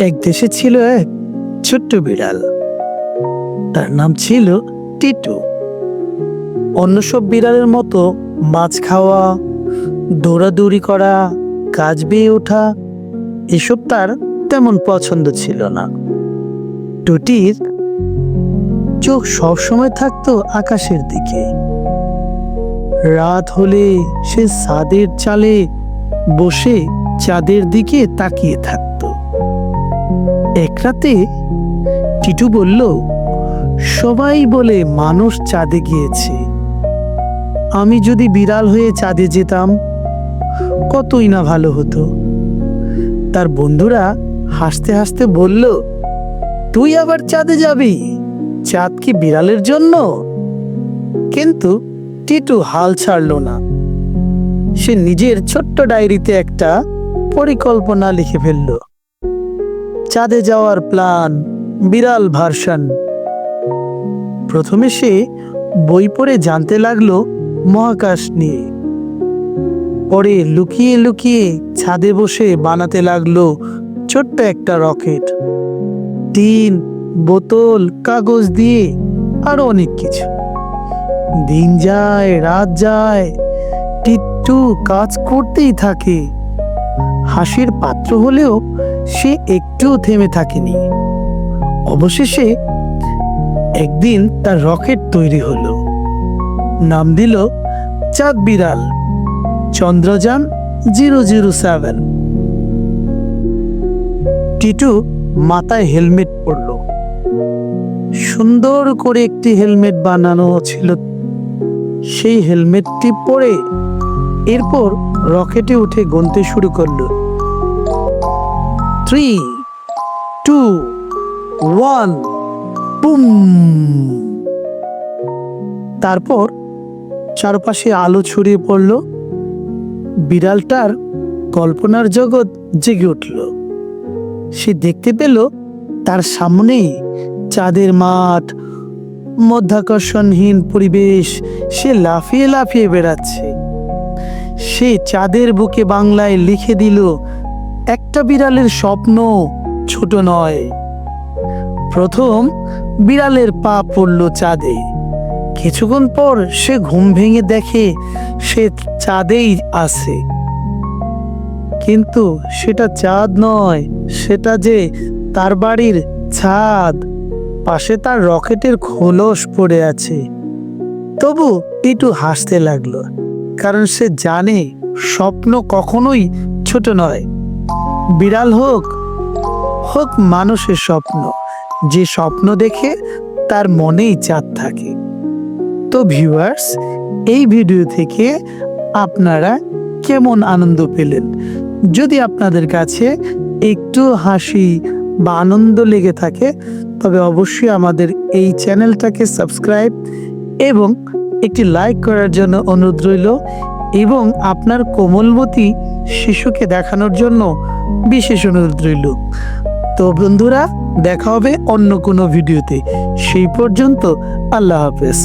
এক দেশে ছিল এক ছোট্ট বিড়াল। তার নাম ছিল টিটু। অন্য সব বিড়ালের মতো মাছ খাওয়া, দৌড়াদৌড়ি করা কাজ বেয়ে ওঠা, এসব তার তেমন পছন্দ ছিল না। টুটির চোখ সবসময় থাকতো আকাশের দিকে। রাত হলে সে ছাদের চালে বসে চাঁদের দিকে তাকিয়ে থাকতো। এক রাতে টিটু বলল, সবাই বলে মানুষ চাঁদে গিয়েছে। আমি যদি বিড়াল হয়ে চাঁদে যেতাম, কতই না ভালো হতো। তার বন্ধুরা হাসতে হাসতে বলল, তুই আবার চাঁদে যাবি? চাঁদ কি বিড়ালের জন্য? কিন্তু টিটু হাল ছাড়ল না। সে নিজের ছোট্ট ডায়েরিতে একটা পরিকল্পনা লিখে ফেলল। চাঁদে যাওয়ার প্ল্যান বিড়াল ভার্সন। প্রথমে সে বই পড়ে জানতে লাগল মহাকাশ নিয়ে। পরে লুকিয়ে লুকিয়ে ছাদে বসে বানাতে লাগল ছোট্ট একটা রকেট। টিন, বোতল, কাগজ দিয়ে আরও অনেক কিছু। দিন যায়, রাত যায়, টিট্টু কাজ করতেই থাকে। হাসির পাত্র হলেও সে একটুও থেমে থাকেনি। অবশেষে একদিন তার রকেট তৈরি হলো। নাম দিল চাঁদ বিড়াল, Chandrayaan zero zero seven. Titu মাথায় হেলমেট পরলো। সুন্দর করে একটি হেলমেট বানানো ছিল। সেই হেলমেটটি পরে এরপর রকেটে উঠে গুনতে শুরু করল। থ্রি টু ওয়ান বুম তারপর চারপাশে আলো ছড়িয়ে পড়ল। বিড়ালটার কল্পনার জগৎ জেগে উঠল। সে দেখতে পেল তার সামনেই চাঁদের মাঠ, মধ্যাকর্ষণহীন পরিবেশ, সে লাফিয়ে লাফিয়ে বেড়াচ্ছে। সে চাঁদের বুকে বাংলায় লিখে দিল একটা বিড়ালের স্বপ্ন ছোট নয়। প্রথম বিড়ালের পা পড়ল চাঁদে। কিছুক্ষণ পর সে ঘুম ভেঙে দেখে সে চাঁদেই আছে। কিন্তু সেটা চাঁদ নয়, সেটা যে তার বাড়ির ছাদ। পাশে তার রকেটের খোলস পড়ে আছে। তবু টিটু হাসতে লাগল, কারণ সে জানে স্বপ্ন কখনোই ছোট নয়। বিড়াল হোক হোক মানুষের স্বপ্ন, যে স্বপ্ন দেখে তার মনেই চাঁদ থাকে। তো ভিউয়ার্স, এই ভিডিও থেকে আপনারা কেমন আনন্দ পেলেন? যদি আপনাদের কাছে একটু হাসি বা আনন্দ লেগে থাকে, তবে অবশ্যই আমাদের এই চ্যানেলটাকে সাবস্ক্রাইব এবং একটি লাইক করার জন্য অনুরোধ রইল এবং আপনার কোমলমতি শিশুকে দেখানোর জন্য বিশেষ অনুরোধ রইল। তো বন্ধুরা, দেখা হবে অন্য কোনো ভিডিওতে। সেই পর্যন্ত আল্লাহ হাফেজ।